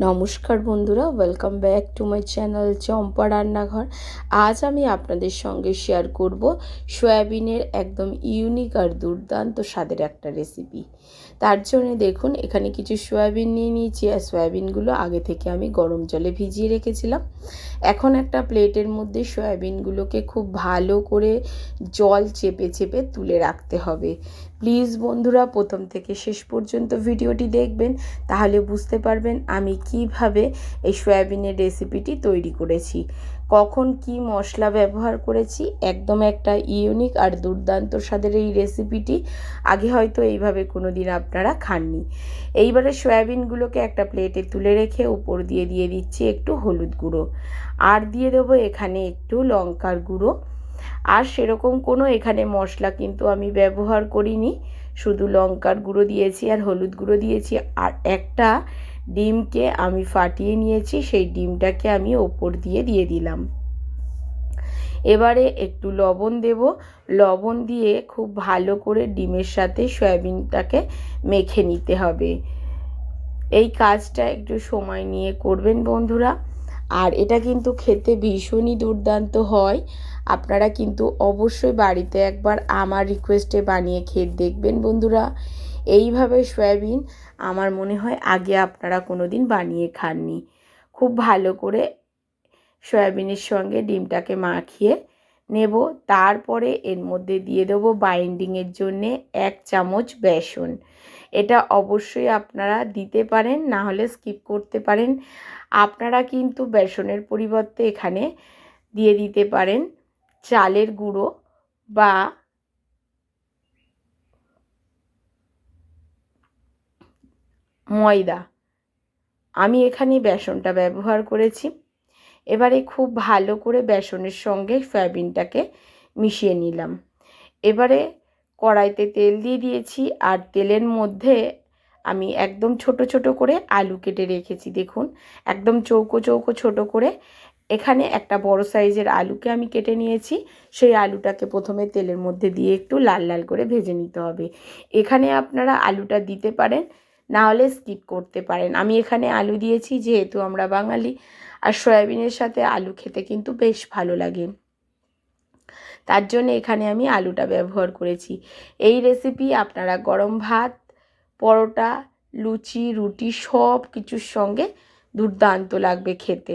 নমস্কার বন্ধুরা welcome back to my channel Champa Rannaghar. আজ আমি আপনাদের সঙ্গে শেয়ার করব সয়াবিনের একদম ইউনিক আর দুর্দান্ত স্বাদের একটা রেসিপি তার জন্য দেখুন, এখানে কিছু সয়াবিন নিয়ে নিয়েছি, আর সয়াবিনগুলো আগে থেকে আমি গরম জলে ভিজিয়ে রেখেছিলাম। এখন একটা প্লেটের মধ্যে সয়াবিনগুলোকে খুব ভালো করে জল চেপে চেপে তুলে রাখতে হবে। প্লিজ বন্ধুরা, প্রথম থেকে শেষ পর্যন্ত ভিডিওটি দেখবেন, তাহলে বুঝতে পারবেন আমি কীভাবে এই সয়াবিনের রেসিপিটি তৈরি করেছি। কখন কি মশলা ব্যবহার করেছি, একদম একটা ইউনিক আর দুর্দান্ত স্বাদের এই রেসিপিটি, আগে হয়তো এইভাবে কোনো দিন আপনারা খাননি। এইবারে সয়াবিনগুলোকে একটা প্লেটে তুলে রেখে উপর দিয়ে দিয়ে দিচ্ছি একটু হলুদ গুঁড়ো। আর দিয়ে দেবো এখানে একটু লঙ্কার গুঁড়ো। আর সেরকম কোনো এখানে মশলা কিন্তু আমি ব্যবহার করিনি। শুধু লঙ্কার গুঁড়ো দিয়েছি আর হলুদ গুঁড়ো দিয়েছি। আর একটা ডিমকে আমি ফাটিয়ে নিয়েছি, সেই ডিমটাকে আমি ওপর দিয়ে দিয়ে দিলাম। এবারে একটু লবণ দেব। লবণ দিয়ে খুব ভালো করে ডিমের সাথে সয়াবিনটাকে মেখে নিতে হবে। এই কাজটা একটু সময় নিয়ে করবেন বন্ধুরা। আর এটা কিন্তু খেতে ভীষণই দুর্দান্ত হয়। আপনারা কিন্তু অবশ্যই বাড়িতে একবার আমার রিকোয়েস্টে বানিয়ে খেয়ে দেখবেন বন্ধুরা। এইভাবে সয়াবিন আমার মনে হয় আগে আপনারা কোনো দিন বানিয়ে খাননি। খুব ভালো করে সয়াবিনের সঙ্গে ডিমটাকে মাখিয়ে নেব। তারপরে এর মধ্যে দিয়ে দেবো বাইন্ডিংয়ের জন্যে এক চামচ বেসন। এটা অবশ্যই আপনারা দিতে পারেন, না হলে স্কিপ করতে পারেন। আপনারা কিন্তু বেসনের পরিবর্তে এখানে দিয়ে দিতে পারেন চালের গুঁড়ো বা ময়দা। আমি এখানে বেসনটা ব্যবহার করেছি। এবারে খুব ভালো করে বেসনের সঙ্গে সয়াবিনটাকে মিশিয়ে নিলাম। এবারে কড়াইতে তেল দিয়ে দিয়েছি আর তেলের মধ্যে আমি একদম ছোট ছোট করে আলু কেটে রেখেছি, দেখুন। একদম চৌকো চৌকো, ছোট করে। এখানে একটা বড় সাইজের আলুকে আমি কেটে নিয়েছি। সেই আলুটাকে প্রথমে তেলের মধ্যে দিয়ে একটু লাল লাল করে ভেজে নিতে হবে। এখানে আপনারা আলুটা দিতে পারেন, না হলে স্কিপ করতে পারেন। আমি এখানে আলু দিয়েছি, যেহেতু আমরা বাঙালি, আর সয়াবিনের সাথে আলু খেতে কিন্তু বেশ ভালো লাগে। তার জন্য এখানে আমি আলুটা ব্যবহার করেছি। এই রেসিপি আপনারা গরম ভাত পরোটা, লুচি, রুটি সব কিছুর সঙ্গে দুর্দান্ত লাগবে খেতে।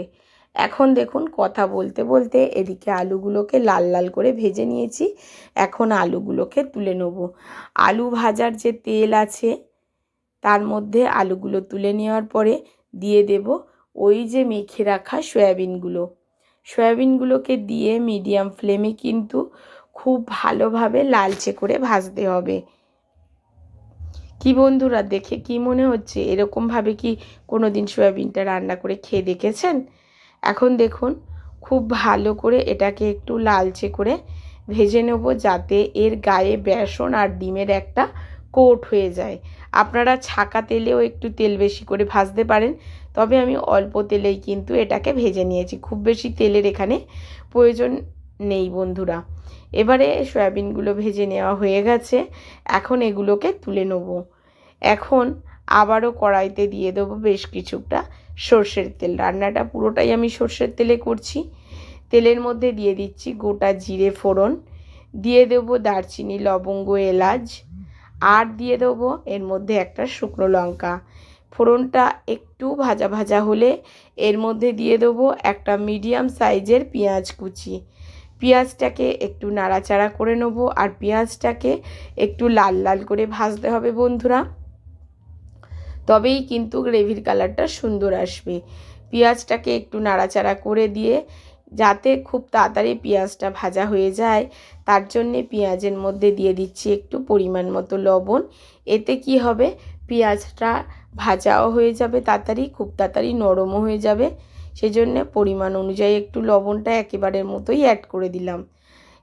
এখন দেখুন কথা বলতে বলতে এদিকে আলুগুলোকে লাল লাল করে ভেজে নিয়েছি। এখন আলুগুলোকে তুলে নেব। আলু ভাজার যে তেল আছে, তার মধ্যে আলুগুলো তুলে নেওয়ার পরে দিয়ে দেব ওই যে মেখে রাখা সয়াবিনগুলো। সয়াবিনগুলোকে দিয়ে মিডিয়াম ফ্লেমে কিন্তু খুব ভালোভাবে লালচে করে ভাজতে হবে। কি বন্ধুরা দেখে কি মনে হচ্ছে? এরকমভাবে কি কোনো দিন সয়াবিনটা রান্না করে খেয়ে দেখেছেন? এখন দেখুন, খুব ভালো করে এটাকে একটু লালচে করে ভেজে নেব যাতে এর গায়ে বেসন আর ডিমের একটা কোট হয়ে যায়। আপনারা ছাকা তেলেও একটু তেল বেশি করে ভাজতে পারেন, তবে আমি অল্প তেলেই কিন্তু এটাকে ভেজে নিয়েছি। খুব বেশি তেলের এখানে প্রয়োজন নেই বন্ধুরা। এবারে সয়াবিনগুলো ভেজে নেওয়া হয়ে গেছে। এখন এগুলোকে তুলে নেব। এখন আবারও কড়াইতে দিয়ে দেবো বেশ কিছুটা সর্ষের তেল। রান্নাটা পুরোটাই আমি সর্ষের তেলে করছি। তেলের মধ্যে দিয়ে দিচ্ছি গোটা জিরে ফোড়ন। দিয়ে দেবো দারচিনি, লবঙ্গ, এলাচ। আর দিয়ে দেবো এর মধ্যে একটা শুকনো লঙ্কা। ফোড়নটা একটু ভাজা ভাজা হলে এর মধ্যে দিয়ে দেবো একটা মিডিয়াম সাইজের পেঁয়াজ কুচি। পেঁয়াজটাকে একটু নাড়াচাড়া করে নেব আর পেঁয়াজটাকে একটু লাল লাল করে ভাজতে হবে বন্ধুরা। তবেই কিন্তু গ্রেভির কালারটা সুন্দর আসবে। পেঁয়াজটাকে একটু নাড়াচাড়া করে দিয়ে যাতে খুব তাড়াতাড়ি পেঁয়াজটা ভাজা হয়ে যায়, তার জন্যে পেঁয়াজের মধ্যে দিয়ে দিচ্ছি একটু পরিমাণ মতো লবণ। এতে কি হবে? পেঁয়াজটা ভাজাও হয়ে যাবে তাড়াতাড়ি, খুব তাড়াতাড়ি নরমও হয়ে যাবে। সেই জন্যে পরিমাণ অনুযায়ী একটু লবণটা একেবারের মতোই অ্যাড করে দিলাম।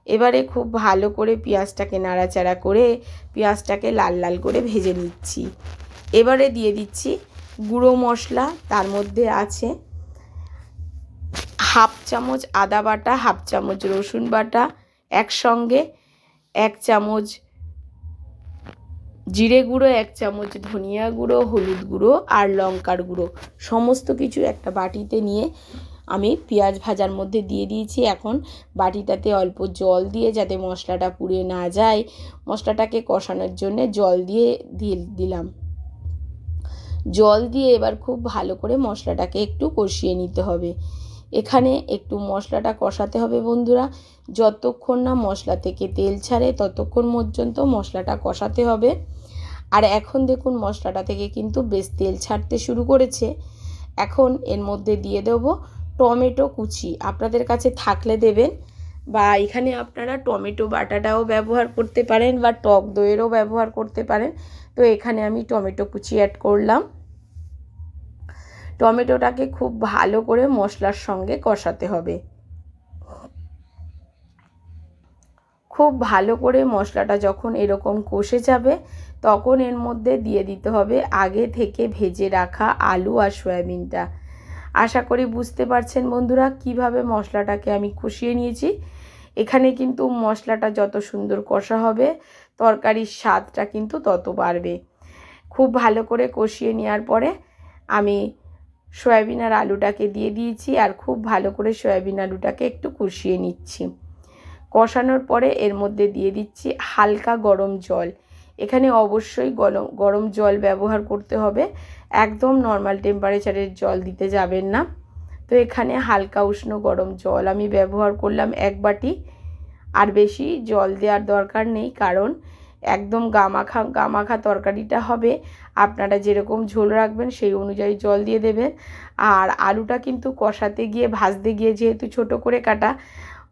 এবারে খুব ভালো করে পেঁয়াজটাকে নাড়াচাড়া করে পেঁয়াজটাকে লাল লাল করে ভেজে নিচ্ছি। এবারে দিয়ে দিচ্ছি গুঁড়ো মশলা, তার মধ্যে আছে হাফ চামচ আদা বাটা, হাফ চামচ রসুন বাটা, একসঙ্গে এক চামচ জিরে গুঁড়ো, এক চামচ ধনিয়া গুঁড়ো, হলুদ গুঁড়ো আর লঙ্কার গুঁড়ো। সমস্ত কিছু একটা বাটিতে নিয়ে আমি পেঁয়াজ ভাজার মধ্যে দিয়ে দিয়েছি। এখন বাটিটাতে অল্প জল দিয়ে যাতে মশলাটা পুড়ে না যায়, মশলাটাকে কষানোর জন্যে জল দিয়ে দিয়ে দিলাম। জল দিয়ে এবার খুব ভালো করে মশলাটাকে একটু কষিয়ে নিতে হবে। এখানে একটু মশলাটা কষাতে হবে বন্ধুরা। যতক্ষণ না মশলা থেকে তেল ছাড়ে, ততক্ষণ পর্যন্ত মশলাটা কষাতে হবে। আর এখন দেখুন মশলাটা থেকে কিন্তু বেশ তেল ছাড়তে শুরু করেছে। এখন এর মধ্যে দিয়ে দেব টমেটো কুচি। আপনাদের কাছে থাকলে দেবেন বা এখানে আপনারা টমেটো বাটাটাও ব্যবহার করতে পারেন বা টক দইয়েরও ব্যবহার করতে পারেন। তো এখানে আমি টমেটো কুচি অ্যাড করলাম। টমেটোটাকে খুব ভালো করে মশলার সঙ্গে কষাতে হবে। খুব ভালো করে মশলাটা যখন এরকম কষে যাবে, তখন এর মধ্যে দিয়ে দিতে হবে আগে থেকে ভেজে রাখা আলু আর সয়াবিনটা। আশা করি বুঝতে পারছেন বন্ধুরা কীভাবে মশলাটাকে আমি কষিয়ে নিয়েছি। এখানে কিন্তু মশলাটা যত সুন্দর কষা হবে, তরকারির স্বাদটা কিন্তু তত বাড়বে। খুব ভালো করে কষিয়ে নেওয়ার পরে আমি সয়াবিন আর আলুটাকে দিয়ে দিয়েছি আর খুব ভালো করে সয়াবিন আলুটাকে একটু কষিয়ে নিচ্ছি। কষানোর পরে এর মধ্যে দিয়ে দিচ্ছি হালকা গরম জল। এখানে অবশ্যই গরম গরম জল ব্যবহার করতে হবে। একদম নর্মাল টেম্পারেচারের জল দিতে যাবেন না। তো এখানে হালকা উষ্ণ গরম জল আমি ব্যবহার করলাম এক বাটি। আর বেশি জল দেওয়ার দরকার নেই কারণ একদম গামাখা গামাখা তরকারিটা হবে। আপনারা যেরকম ঝোল রাখবেন সেই অনুযায়ী জল দিয়ে দেবেন। আর আলুটা কিন্তু কষাতে গিয়ে, ভাজতে গিয়ে যেহেতু ছোট করে কাটা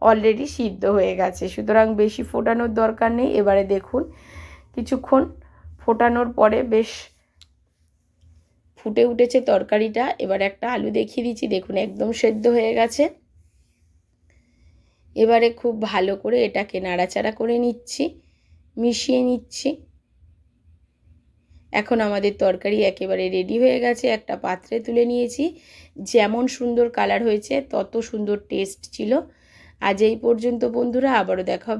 অলরেডি সিদ্ধ হয়ে গেছে। সুতরাং বেশি ফোটানোর দরকার নেই। এবারে দেখুন, কিছুক্ষণ ফোটানোর পরে বেশ ফুটে উঠেছে তরকারিটা। এবার একটা আলু দেখিয়ে দিচ্ছি। দেখুন, একদম সেদ্ধ হয়ে গেছে। এবারে খুব ভালো করে এটাকে নাড়াচাড়া করে নিচ্ছি। মিশিয়ে নিচ্ছি। এখন আমাদের তরকারি একেবারে রেডি হয়ে গেছে। একটা পাত্রে তুলে নিয়েছি। যেমন সুন্দর কালার হয়েছে, তত সুন্দর টেস্ট ছিল। আজ এই পর্যন্ত বন্ধুরা, আবারও দেখা